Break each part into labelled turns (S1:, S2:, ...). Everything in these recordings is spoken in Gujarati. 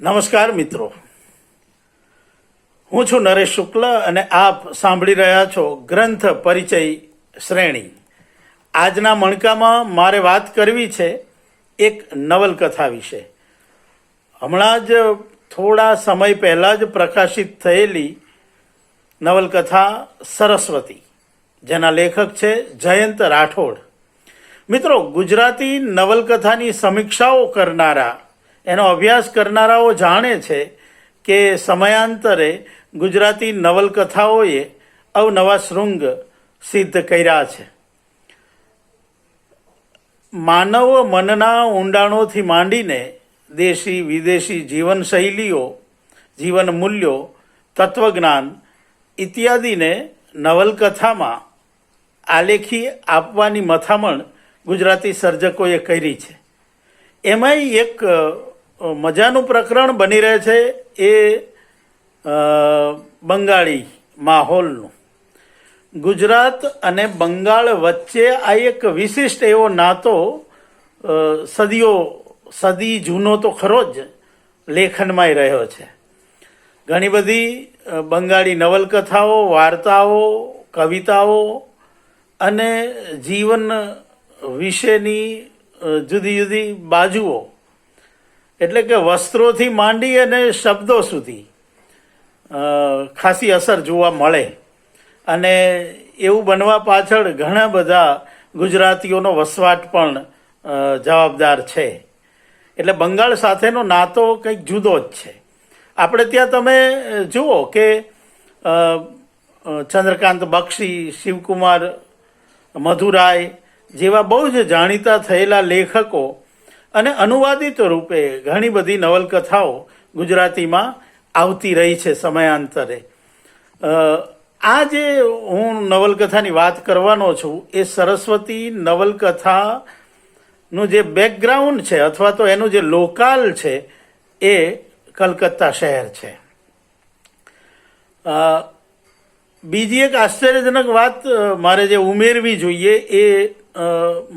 S1: નમસ્કાર મિત્રો. હું છું નરેશ શુક્લ અને આપ સાંભળી રહ્યા છો ગ્રંથ પરિચય શ્રેણી. આજના મણકામાં મારે વાત કરવી છે એક નવલકથા વિશે. હમણાં જ થોડા સમય પહેલાં જ પ્રકાશિત થયેલી નવલકથા સરસ્વતી, જેના લેખક છે જયંત રાઠોડ. મિત્રો, ગુજરાતી નવલકથાની સમીક્ષાઓ કરનારા એનો અભ્યાસ કરનારાઓ જાણે છે કે સમયાંતરે ગુજરાતી નવલકથાઓએ અવનવા શૃંગ સિદ્ધ કર્યા છે. માનવ મનના ઊંડાણોથી માંડીને દેશી વિદેશી જીવનશૈલીઓ, જીવન મૂલ્યો, તત્વજ્ઞાન ઇત્યાદિને નવલકથામાં આલેખી આપવાની મથામણ ગુજરાતી સર્જકોએ કરી છે. એમાંય એક મજાનું પ્રકરણ બની રહે છે એ બંગાળી માહોલનું. ગુજરાત અને બંગાળ વચ્ચે આ એક વિશિષ્ટ એવો નાતો સદીઓ, સદી જૂનો તો ખરો જ લેખનમાંય રહ્યો છે. ઘણી બધી બંગાળી નવલકથાઓ, વાર્તાઓ, કવિતાઓ અને જીવન વિશેની જુદી જુદી બાજુઓ એટલે કે વસ્ત્રોથી માંડી અને શબ્દો સુધી ખાસી અસર જોવા મળે. અને એવું બનવા પાછળ ઘણા બધા ગુજરાતીઓનો વસવાટ પણ જવાબદાર છે. એટલે બંગાળ સાથેનો નાતો કંઈક જુદો જ છે. આપણે ત્યાં તમે જુઓ કે ચંદ્રકાંત બક્ષી, શિવકુમાર મધુરાય જેવા બહુ જ જાણીતા થયેલા લેખકો અને અનુવાદિત રૂપે ઘણી બધી નવલકથાઓ ગુજરાતીમાં આવતી રહી છે સમયાંતરે. આ જે હું નવલકથાની વાત કરવાનો છું, એ સરસ્વતી નવલકથાનું જે બેકગ્રાઉન્ડ છે, અથવા તો એનું જે લોકાલ છે, એ કલકત્તા શહેર છે. બીજી એક આશ્ચર્યજનક વાત મારે જે ઉમેરવી જોઈએ, એ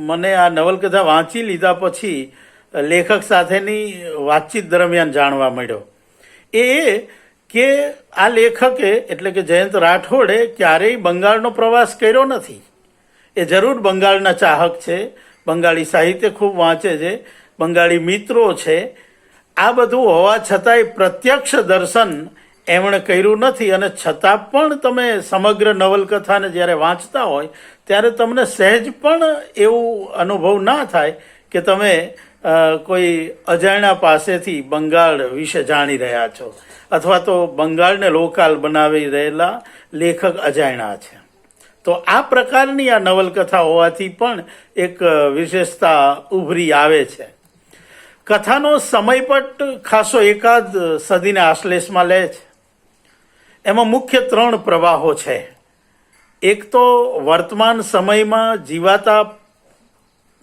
S1: મને આ નવલકથા વાંચી લીધા પછી લેખક સાથેની વાતચીત દરમિયાન જાણવા મળ્યો. એ કે આ લેખકે, એટલે કે જયંત રાઠોડે ક્યારેય બંગાળનો પ્રવાસ કર્યો નથી. એ જરૂર બંગાળના ચાહક છે. બંગાળી સાહિત્ય ખૂબ વાંચે છે. બંગાળી મિત્રો છે. આ બધું હોવા છતાંય પ્રત્યક્ષ દર્શન એમણે કર્યું નથી અને છતાં પણ તમે સમગ્ર નવલકથાને જ્યારે વાંચતા હોય, ત્યારે તમને સહેજ પણ એવું અનુભવ ના થાય કે તમે કોઈ અજાણ્યા પાસેથી બંગાળ વિશે જાણી રહ્યા છો? અથવા તો બંગાળને લોકાલ બનાવી રહેલા લેખક અજાણ્યા છે. તો આ પ્રકારની આ નવલકથા હોવાથી પણ એક વિશેષતા ઉભરી આવે છે. કથાનો સમયપટ ખાસો એકાદ સદીને આશ્લેષમાં લે છે. એમાં મુખ્ય ત્રણ પ્રવાહો છે. એક તો વર્તમાન સમયમાં જીવાતા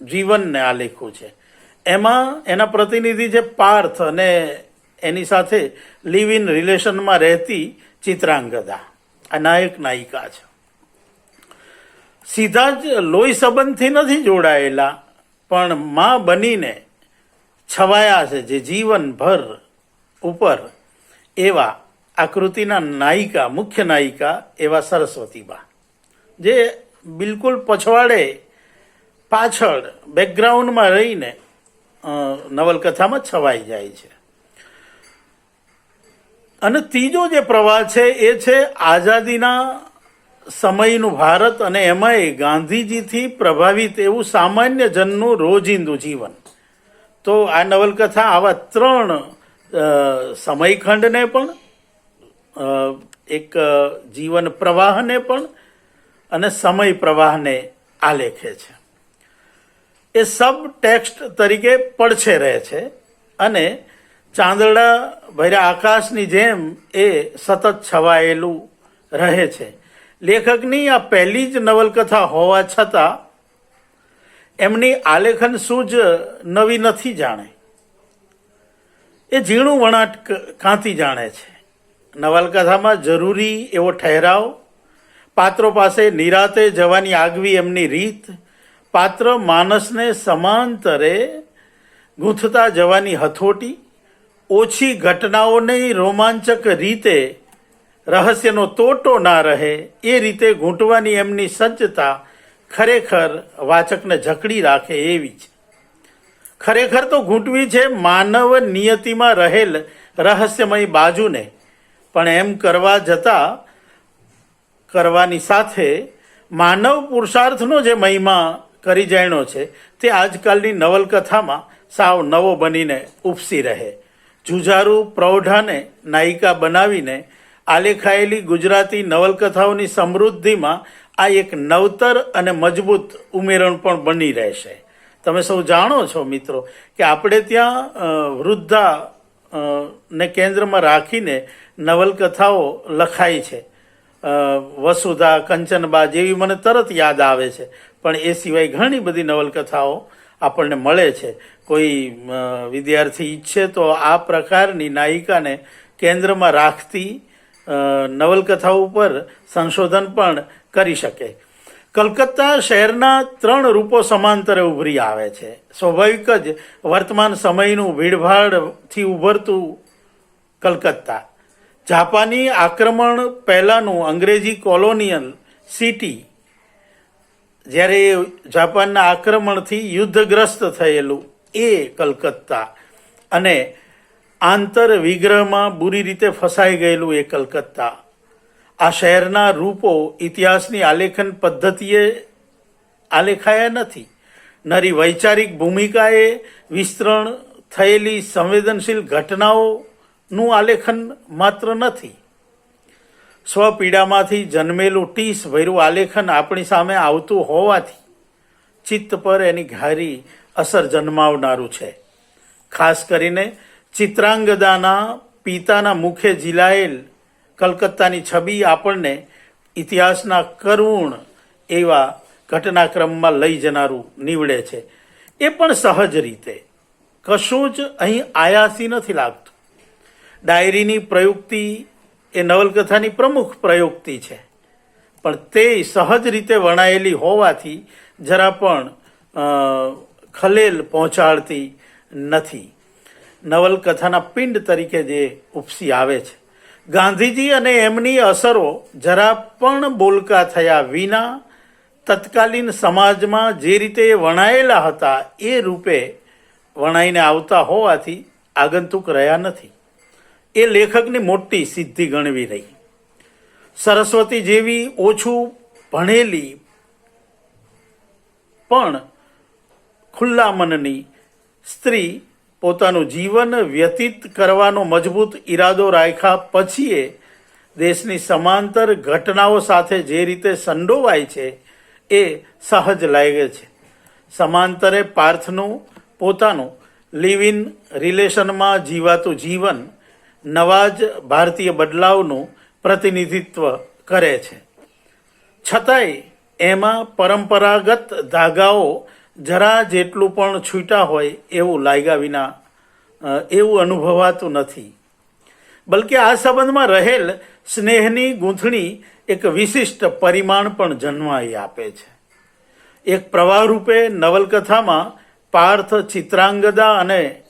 S1: જીવનને આ લેખું છે. એમાં એના પ્રતિનિધિ જે પાર્થ અને એની સાથે લિવ ઇન રિલેશનમાં રહેતી ચિત્રાંગદા. આ નાયક નાયિકા છે. સીધા જ લોહી સંબંધથી નથી જોડાયેલા, પણ માં બનીને છવાયા છે જે જીવનભર ઉપર એવા આકૃતિના નાયિકા, મુખ્ય નાયિકા એવા સરસ્વતીબા, જે બિલકુલ પછવાડે પાછળ બેકગ્રાઉન્ડમાં રહીને નવલકથામાં છવાઈ જાય છે. અને ત્રીજો જે પ્રવાહ છે એ છે આઝાદીના સમયનું ભારત અને એમાંય ગાંધીજીથી પ્રભાવિત એવું સામાન્ય જનનું રોજિંદુ જીવન. તો આ નવલકથા આવા ત્રણ સમયખંડને પણ એક જીવન પ્રવાહને પણ અને સમય પ્રવાહને આલેખે છે. એ સબ ટેક્સ્ટ તરીકે પડછે રહે છે અને ચાંદડા ભર્યા આકાશની જેમ એ સતત છવાયેલું રહે છે. લેખકની આ પહેલી જ નવલકથા હોવા છતાં એમની આલેખન સૂઝ નવી નથી જાણે. એ ઝીણું વણાટ કાંતી જાણે છે. નવલકથામાં જરૂરી એવો ઠહેરાવ પાત્રો પાસે નિરાતે જવાની આગવી એમની રીત પાત્ર માનસને સમાંતરે ગૂંથતા જવાની હથોટી, ઓછી ઘટનાઓની રોમાંચક રીતે રહસ્યનો તોટો ના રહે, એ રીતે ઘૂંટવાની એમની સજ્જતા ખરેખર વાચકને જકડી રાખે એવી છે ખરેખર તો ઘૂંટવી છે માનવ નિયતિમાં રહેલ રહસ્યમય બાજુને, પણ એમ કરવા જતાં કરવાની સાથે માનવ પુરુષાર્થનો જે મહિમા કરી જાણ્યો છે, તે આજકાલની નવલકથામાં સાવ નવો બનીને ઉપસી રહે. જુજારુ પ્રૌઢાને નાયિકા બનાવીને આલેખાયેલી ગુજરાતી નવલકથાઓની સમૃદ્ધિમાં આ એક નવતર અને મજબૂત ઉમેરણ પણ બની રહેશે. તમે સૌ જાણો છો મિત્રો કે આપણે ત્યાં વૃદ્ધા ને કેન્દ્રમાં રાખીને નવલકથાઓ લખાઈ છે. વસુધા, કંચનબા જેવી મને તરત યાદ આવે છે. પણ એ સિવાય ઘણી બધી નવલકથાઓ આપણને મળે છે. કોઈ વિદ્યાર્થી ઈચ્છે તો આ પ્રકારની નાયિકાને કેન્દ્રમાં રાખતી નવલકથા ઉપર સંશોધન પણ કરી શકે. કલકત્તા શહેરના ત્રણ રૂપો સમાંતરે ઉભરી આવે છે. સ્વાભાવિક જ વર્તમાન સમયનું ભીડભાડથી ઉભરતું કલકત્તા. જાપાની આક્રમણ પહેલાંનું અંગ્રેજી કોલોનિયલ સિટી, જ્યારે જાપાનના આક્રમણથી યુદ્ધગ્રસ્ત થયેલું એ કલકત્તા અને આંતર વિગ્રહમાં બુરી રીતે ફસાઈ ગયેલું એ કલકત્તા. આ શહેરના રૂપો ઇતિહાસની આલેખન પદ્ધતિએ આલેખાયા નથી. નરી વૈચારિક ભૂમિકાએ વિસ્તરણ થયેલી સંવેદનશીલ ઘટનાઓનું આલેખન માત્ર નથી. સ્વપીડામાંથી જન્મેલું ટીસ ભર્યું આલેખન આપણી સામે આવતું હોવાથી ચિત્ત પર એની ઘારી અસર જન્માવનારું છે. ખાસ કરીને ચિત્રાંગદાના પિતાના મુખે ઝીલાયેલ કલકત્તાની છબી આપણને ઇતિહાસના કરુણ એવા ઘટનાક્રમમાં લઈ જનારું નીવડે છે. એ પણ સહજ રીતે. કશું જ અહીં આયાસી નથી લાગતું. ડાયરીની પ્રયુક્તિ એ નવલકથાની પ્રમુખ પ્રયુક્તિ છે. પણ તે સહજ રીતે વણાયેલી હોવાથી જરા પણ ખલેલ પહોંચાડતી નથી. નવલકથાના પિંડ તરીકે જે ઉપસી આવે છે. ગાંધીજી અને એમની અસરો જરા પણ બોલકા થયા વિના તત્કાલીન સમાજમાં જે રીતે વણાયેલા હતા એ રૂપે વણાઈને આવતા હોવાથી આગંતુક રહ્યા નથી. એ લેખકની મોટી સિદ્ધિ ગણવી રહી. સરસ્વતી જેવી ઓછું ભણેલી, પણ ખુલ્લા મનની સ્ત્રી પોતાનું જીવન વ્યતીત કરવાનો મજબૂત ઈરાદો રાખ્યા પછીએ દેશની સમાંતર ઘટનાઓ સાથે જે રીતે સંડોવાય છે, એ સહજ લાગે છે. સમાંતરે પાર્થનું પોતાનું લિવ ઇન રિલેશનમાં જીવાતું જીવન નવા જ ભારતીય બદલાવનું પ્રતિનિધિત્વ કરે છે. છતાંય એમાં પરંપરાગત ધાગાઓ જરા જેટલું પણ છૂટા હોય એવું લાગ્યા વિના એવું અનુભવાતું નથી. બલકે આ સંબંધમાં રહેલ સ્નેહની ગૂંથણી એક વિશિષ્ટ પરિમાણ પણ જન્માઈ આપે છે. એક પ્રવાહ રૂપે નવલકથામાં પાર્થ ચિત્રાંગદા અને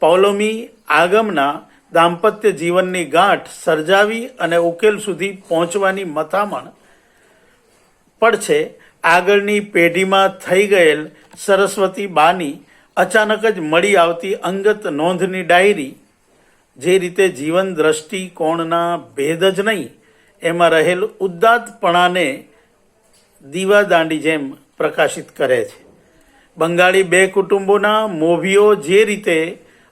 S1: પૌલોમી આગમના દાંપત્ય જીવનની ગાંઠ સર્જાવી અને ઉકેલ સુધી પહોંચવાની મથામણ પણ છે આગળની પેઢીમાં થઈ ગયેલ સરસ્વતી બાની અચાનક જ મળી આવતી અંગત નોંધની ડાયરી, જે રીતે જીવન દ્રષ્ટિકોણના ભેદ જ નહીં, એમાં રહેલ ઉદ્દાતપણાને દીવાદાંડી જેમ પ્રકાશિત કરે છે. બંગાળી બે કુટુંબોના મોભીઓ જે રીતે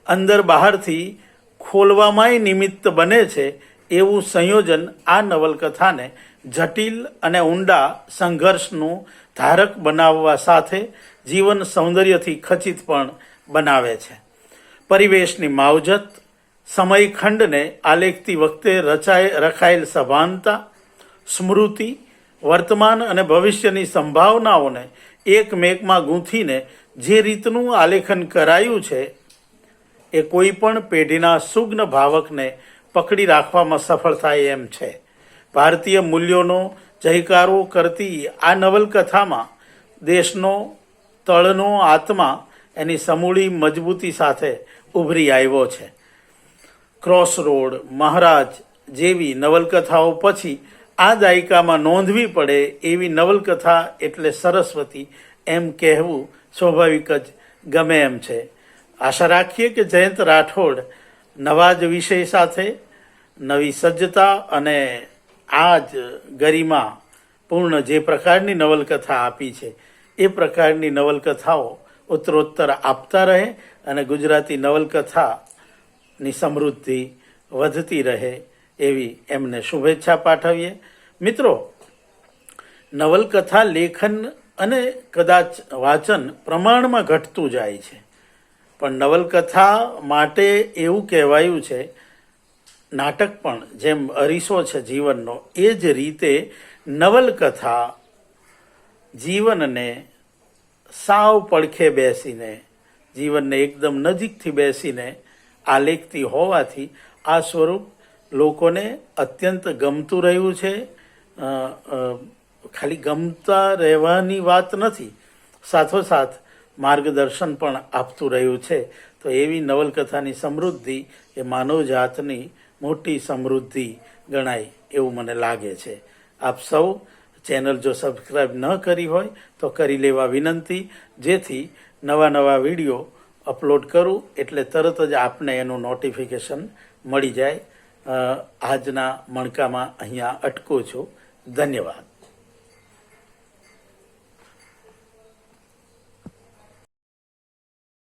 S1: અંદર બહારથી ખોલવામાંય નિમિત્ત બને છે એવું સંયોજન આ નવલકથાને જટિલ અને ઊંડા સંઘર્ષનું ધારક બનાવવા સાથે જીવન સૌંદર્યથી ખચિત પણ બનાવે છે. પરિવેશની માવજત, સમયખંડને આલેખતી વખતે રચાય, રખાયેલ સભાનતા, સ્મૃતિ, વર્તમાન અને ભવિષ્યની સંભાવનાઓને એકમેકમાં ગૂંથીને જે રીતનું આલેખન કરાયું છે એ કોઈ પણ પેઢીના સુગ્ન ભાવકને પકડી રાખવામાં સફળ થાય એમ છે. ભારતીય મૂલ્યોનો જયકારો કરતી આ નવલકથામાં દેશનો, તળનો આત્મા એની સમૂળી મજબૂતી સાથે ઉભરી આવ્યો છે. ક્રોસ રોડ મહારાજ જેવી નવલકથાઓ પછી આ દાયકામાં નોંધવી પડે એવી નવલકથા એટલે સરસ્વતી એમ કહેવું સ્વાભાવિક જ ગમે એમ છે. આશા રાખીએ કે જયંત રાઠોડ નવા જ વિષય સાથે, નવી સજ્જતા અને આ જ ગરિમા પૂર્ણ જે પ્રકારની નવલકથા આપી છે, એ પ્રકારની નવલકથાઓ ઉત્તરોત્તર આપતા રહે અને ગુજરાતી નવલકથાની સમૃદ્ધિ વધતી રહે એવી એમને શુભેચ્છા પાઠવીએ. મિત્રો, નવલકથા લેખન અને કદાચ વાંચન પ્રમાણમાં ઘટતું જાય છે. પણ નવલકથા માટે એવું કહેવાયું છે, નાટક પણ જેમ અરીસો છે જીવનનો, એ જ રીતે નવલકથા જીવનને સાવ પડખે બેસીને, જીવનને એકદમ નજીકથી બેસીને આલેખતી હોવાથી આ સ્વરૂપ લોકોને અત્યંત ગમતું રહ્યું છે. ખાલી ગમતા રહેવાની વાત નથી. સાથોસાથ માર્ગદર્શન પણ આપતું રહ્યું છે. તો એવી નવલકથાની સમૃદ્ધિ એ માનવજાતની મોટી સમૃદ્ધિ ગણાય એવું મને લાગે છે. આપ સૌ ચેનલ જો સબસ્ક્રાઈબ ન કરી હોય તો કરી લેવા વિનંતી. જેથી નવા નવા વીડિયો અપલોડ કરું એટલે તરત જ આપને એનું નોટિફિકેશન મળી જાય. આજના મણકામાં અહીંયા અટકું છું. ધન્યવાદ.